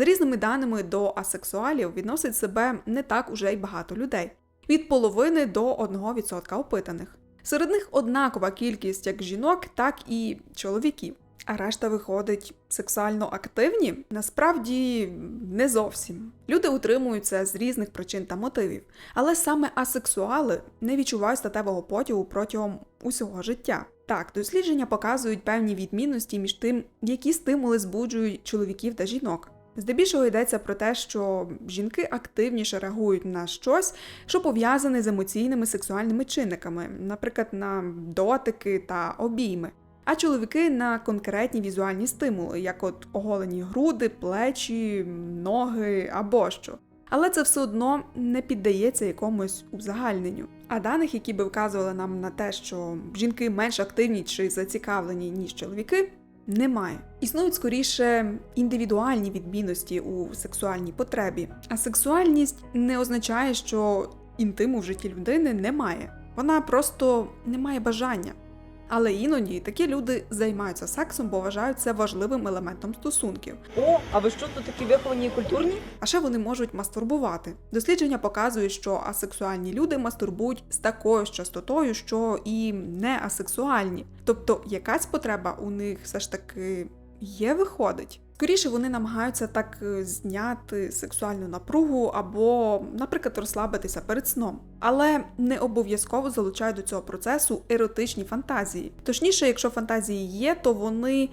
За різними даними до асексуалів відносить себе не так уже й багато людей від половини до 1% опитаних. Серед них однакова кількість як жінок, так і чоловіків. А решта виходить сексуально активні? Насправді не зовсім. Люди утримуються з різних причин та мотивів, але саме асексуали не відчувають статевого потягу протягом усього життя. Так, дослідження показують певні відмінності між тим, які стимули збуджують чоловіків та жінок. Здебільшого йдеться про те, що жінки активніше реагують на щось, що пов'язане з емоційними сексуальними чинниками, наприклад, на дотики та обійми. А чоловіки на конкретні візуальні стимули, як от оголені груди, плечі, ноги або що. Але це все одно не піддається якомусь узагальненню. А даних, які би вказували нам на те, що жінки менш активні чи зацікавлені, ніж чоловіки, немає. Існують скоріше індивідуальні відмінності у сексуальній потребі. А сексуальність не означає, що інтиму в житті людини немає. Вона просто не має бажання. Але іноді такі люди займаються сексом, бо вважають це важливим елементом стосунків. О, а ви що тут такі виховані і культурні? А ще вони можуть мастурбувати. Дослідження показують, що асексуальні люди мастурбують з такою ж частотою, що і не асексуальні. Тобто якась потреба у них все ж таки є, виходить. Скоріше вони намагаються так е, зняти сексуальну напругу або, наприклад, розслабитися перед сном, але не обов'язково залучають до цього процесу еротичні фантазії. Точніше, якщо фантазії є, то вони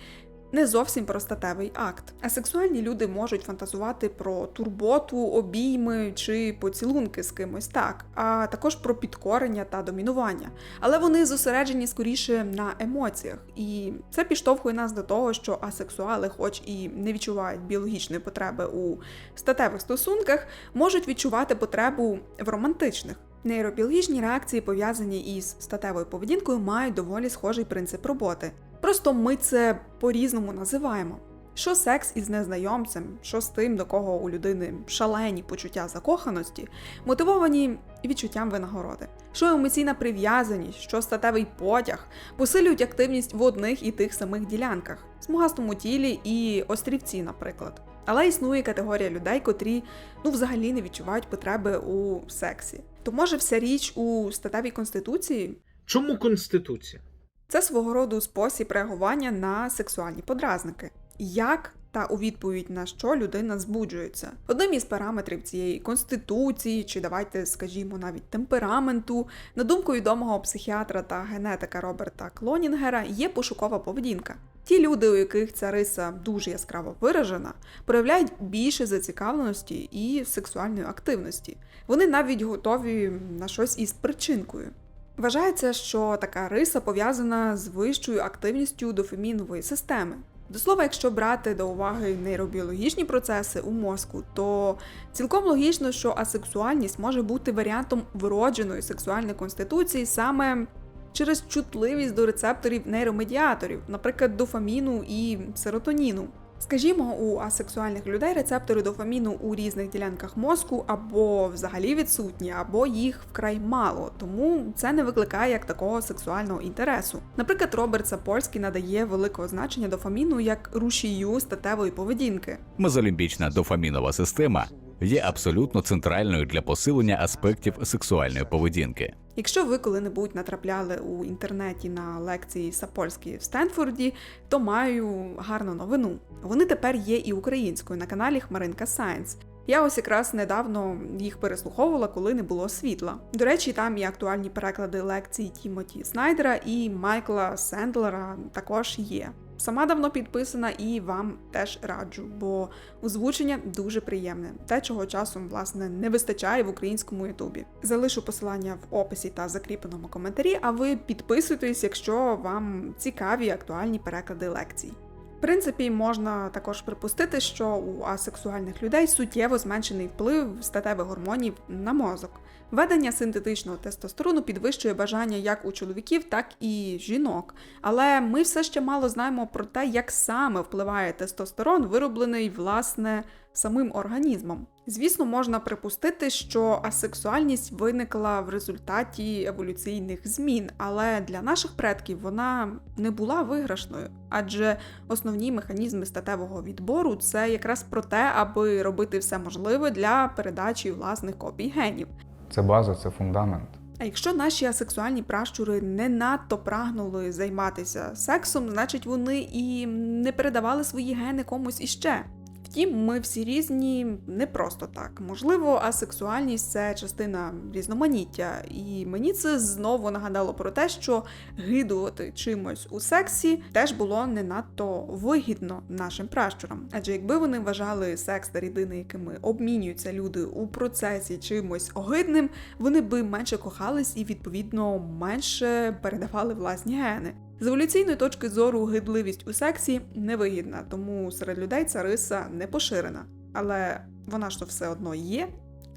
не зовсім про статевий акт. А сексуальні люди можуть фантазувати про турботу, обійми чи поцілунки з кимось так, а також про підкорення та домінування. Але вони зосереджені скоріше на емоціях, і це підштовхує нас до того, що асексуали, хоч і не відчувають біологічної потреби у статевих стосунках, можуть відчувати потребу в романтичних. Нейробіологічні реакції, пов'язані із статевою поведінкою, мають доволі схожий принцип роботи. Просто ми це по-різному називаємо. Що секс із незнайомцем, що з тим, до кого у людини шалені почуття закоханості, мотивовані відчуттям винагороди, що емоційна прив'язаність, що статевий потяг посилюють активність в одних і тих самих ділянках, смугастому тілі і острівці, наприклад. Але існує категорія людей, котрі ну взагалі не відчувають потреби у сексі. То може вся річ у статевій конституції? Чому конституція? Це свого роду спосіб реагування на сексуальні подразники. Як та у відповідь на що людина збуджується. Одним із параметрів цієї конституції, чи давайте скажімо навіть темпераменту, на думку відомого психіатра та генетика Роберта Клонінгера, є пошукова поведінка. Ті люди, у яких ця риса дуже яскраво виражена, проявляють більше зацікавленості і сексуальної активності. Вони навіть готові на щось із причинкою. Вважається, що така риса пов'язана з вищою активністю дофамінової системи. До слова, якщо брати до уваги нейробіологічні процеси у мозку, то цілком логічно, що асексуальність може бути варіантом вродженої сексуальної конституції саме через чутливість до рецепторів нейромедіаторів, наприклад, дофаміну і серотоніну. Скажімо, у асексуальних людей рецептори дофаміну у різних ділянках мозку або взагалі відсутні, або їх вкрай мало, тому це не викликає як такого сексуального інтересу. Наприклад, Роберт Сапольський надає великого значення дофаміну як рушію статевої поведінки. Мезолімбічна дофамінова система є абсолютно центральною для посилення аспектів сексуальної поведінки. Якщо ви коли-небудь натрапляли у інтернеті на лекції Сапольські в Стенфорді, то маю гарну новину. Вони тепер є і українською на каналі Хмаринка Сайенс. Я ось якраз недавно їх переслуховувала, коли не було світла. До речі, там і актуальні переклади лекцій Тімоті Снайдера і Майкла Сендлера також є. Сама давно підписана і вам теж раджу, бо озвучення дуже приємне, те, чого часом власне не вистачає в українському ютубі. Залишу посилання в описі та закріпленому коментарі, а ви підписуйтесь, якщо вам цікаві актуальні переклади лекцій. В принципі, можна також припустити, що у асексуальних людей суттєво зменшений вплив статевих гормонів на мозок. Введення синтетичного тестостерону підвищує бажання як у чоловіків, так і жінок. Але ми все ще мало знаємо про те, як саме впливає тестостерон, вироблений власне самим організмом. Звісно, можна припустити, що асексуальність виникла в результаті еволюційних змін, але для наших предків вона не була виграшною, адже основні механізми статевого відбору це якраз про те, аби робити все можливе для передачі власних копій генів. Це база, це фундамент. А якщо наші асексуальні пращури не надто прагнули займатися сексом, значить вони і не передавали свої гени комусь іще. Втім, ми всі різні не просто так. Можливо, асексуальність це частина різноманіття, і мені це знову нагадало про те, що гидувати чимось у сексі теж було не надто вигідно нашим пращурам. Адже якби вони вважали секс та рідини, якими обмінюються люди у процесі чимось огидним, вони би менше кохались і відповідно менше передавали власні гени. З еволюційної точки зору гидливість у сексі невигідна, тому серед людей ця риса не поширена. Але вона ж то все одно є.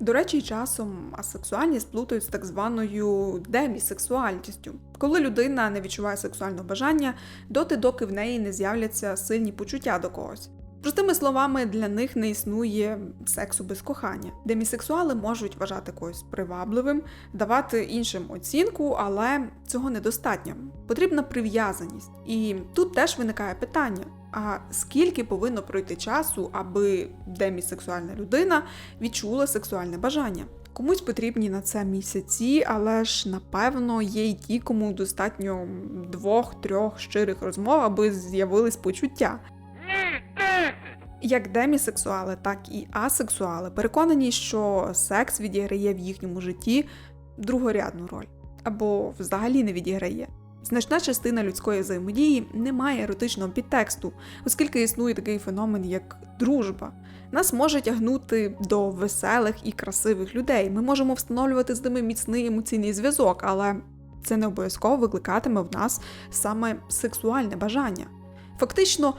До речі, часом асексуальність плутають з так званою демісексуальністю, коли людина не відчуває сексуального бажання доти, доки в неї не з'являться сильні почуття до когось. Простими словами, для них не існує сексу без кохання. Демісексуали можуть вважати когось привабливим, давати іншим оцінку, але цього недостатньо. Потрібна прив'язаність. І тут теж виникає питання: а скільки повинно пройти часу, аби демісексуальна людина відчула сексуальне бажання? Комусь потрібні на це місяці, але ж напевно є й ті, кому достатньо двох-трьох щирих розмов, аби з'явились почуття. Як демісексуали, так і асексуали переконані, що секс відіграє в їхньому житті другорядну роль або взагалі не відіграє. Значна частина людської взаємодії не має еротичного підтексту, оскільки існує такий феномен, як дружба. Нас може тягнути до веселих і красивих людей. Ми можемо встановлювати з ними міцний емоційний зв'язок, але це не обов'язково викликатиме в нас саме сексуальне бажання. Фактично,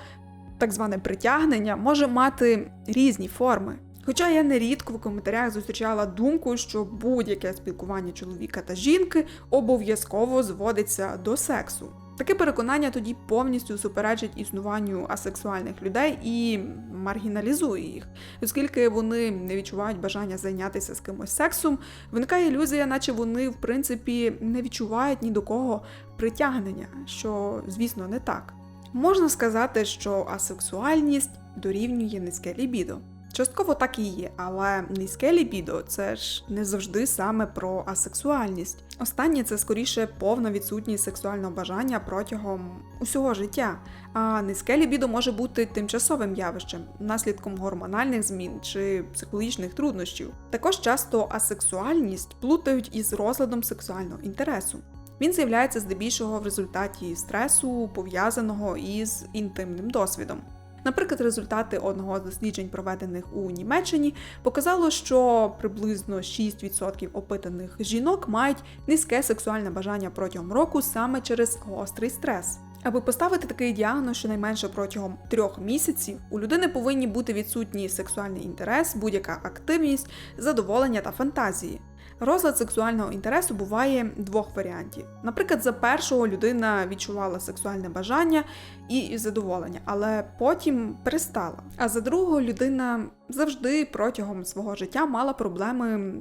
так зване притягнення може мати різні форми. Хоча я нерідко в коментарях зустрічала думку, що будь-яке спілкування чоловіка та жінки обов'язково зводиться до сексу. Таке переконання тоді повністю суперечить існуванню асексуальних людей і маргіналізує їх, оскільки вони не відчувають бажання зайнятися з кимось сексом, виникає ілюзія, наче вони в принципі не відчувають ні до кого притягнення, що звісно не так. Можна сказати, що асексуальність дорівнює низьке лібідо. Частково так і є, але низьке лібідо це ж не завжди саме про асексуальність. Останнє це скоріше повна відсутність сексуального бажання протягом усього життя. А низьке лібідо може бути тимчасовим явищем, наслідком гормональних змін чи психологічних труднощів. Також часто асексуальність плутають із розладом сексуального інтересу. Він з'являється здебільшого в результаті стресу, пов'язаного із інтимним досвідом. Наприклад, результати одного з досліджень, проведених у Німеччині, показало, що приблизно 6% опитаних жінок мають низьке сексуальне бажання протягом року саме через гострий стрес. Аби поставити такий діагноз щонайменше протягом трьох місяців, у людини повинні бути відсутні сексуальний інтерес, будь-яка активність, задоволення та фантазії. Розлад сексуального інтересу буває двох варіантів. Наприклад, за першого людина відчувала сексуальне бажання і задоволення, але потім перестала. А за другого людина завжди протягом свого життя мала проблеми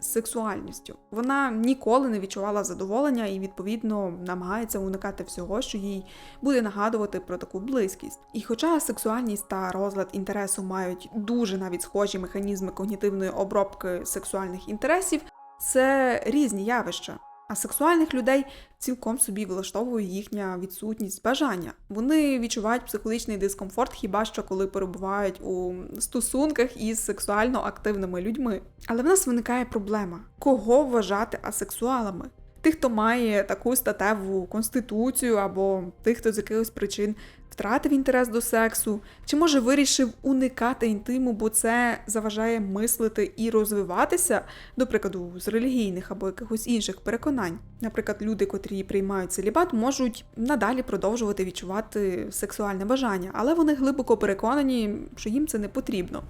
з сексуальністю. Вона ніколи не відчувала задоволення і, відповідно, намагається уникати всього, що їй буде нагадувати про таку близькість. І хоча сексуальність та розлад інтересу мають дуже навіть схожі механізми когнітивної обробки сексуальних інтересів, це різні явища. А сексуальних людей цілком собі влаштовує їхня відсутність бажання. Вони відчувають психологічний дискомфорт хіба що коли перебувають у стосунках із сексуально активними людьми. Але в нас виникає проблема: кого вважати асексуалами? Тих, хто має таку статеву конституцію, або тих, хто з якихось причин втратив інтерес до сексу, чи може вирішив уникати інтиму, бо це заважає мислити і розвиватися, до прикладу, з релігійних або якихось інших переконань. Наприклад, люди, котрі приймають целібат, можуть надалі продовжувати відчувати сексуальне бажання, але вони глибоко переконані, що їм це не потрібно.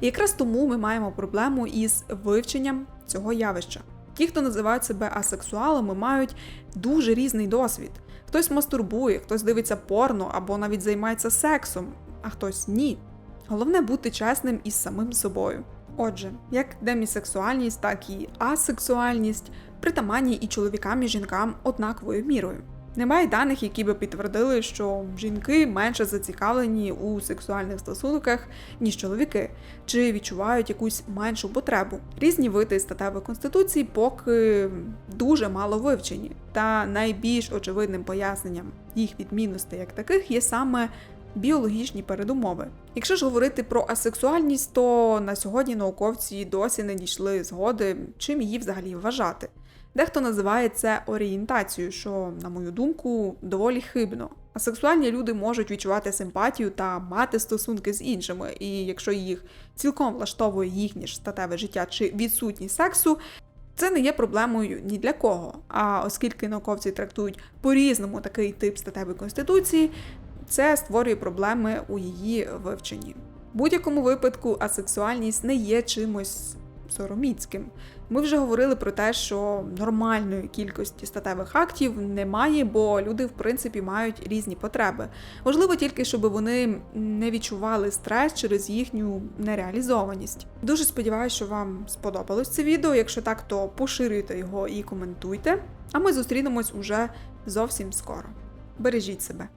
І якраз тому ми маємо проблему із вивченням цього явища. Ті, хто називають себе асексуалами, мають дуже різний досвід. Хтось мастурбує, хтось дивиться порно або навіть займається сексом, а хтось ні. Головне бути чесним із самим собою. Отже, як демісексуальність, так і асексуальність притаманні і чоловікам, і жінкам однаковою мірою. Немає даних, які би підтвердили, що жінки менше зацікавлені у сексуальних стосунках, ніж чоловіки, чи відчувають якусь меншу потребу. Різні види статевої конституції поки дуже мало вивчені, та найбільш очевидним поясненням їх відмінностей як таких є саме біологічні передумови. Якщо ж говорити про асексуальність, то на сьогодні науковці досі не дійшли згоди, чим її взагалі вважати. Дехто називає це орієнтацією, що, на мою думку, доволі хибно. Асексуальні люди можуть відчувати симпатію та мати стосунки з іншими, і якщо їх цілком влаштовує їхнє ж статеве життя чи відсутність сексу, це не є проблемою ні для кого. А оскільки науковці трактують по-різному такий тип статевої конституції, це створює проблеми у її вивченні. В будь-якому випадку асексуальність не є чимось сороміцьким. Ми вже говорили про те, що нормальної кількості статевих актів немає, бо люди, в принципі, мають різні потреби. Важливо тільки, щоб вони не відчували стрес через їхню нереалізованість. Дуже сподіваюся, що вам сподобалось це відео. Якщо так, то поширюйте його і коментуйте. А ми зустрінемось уже зовсім скоро. Бережіть себе.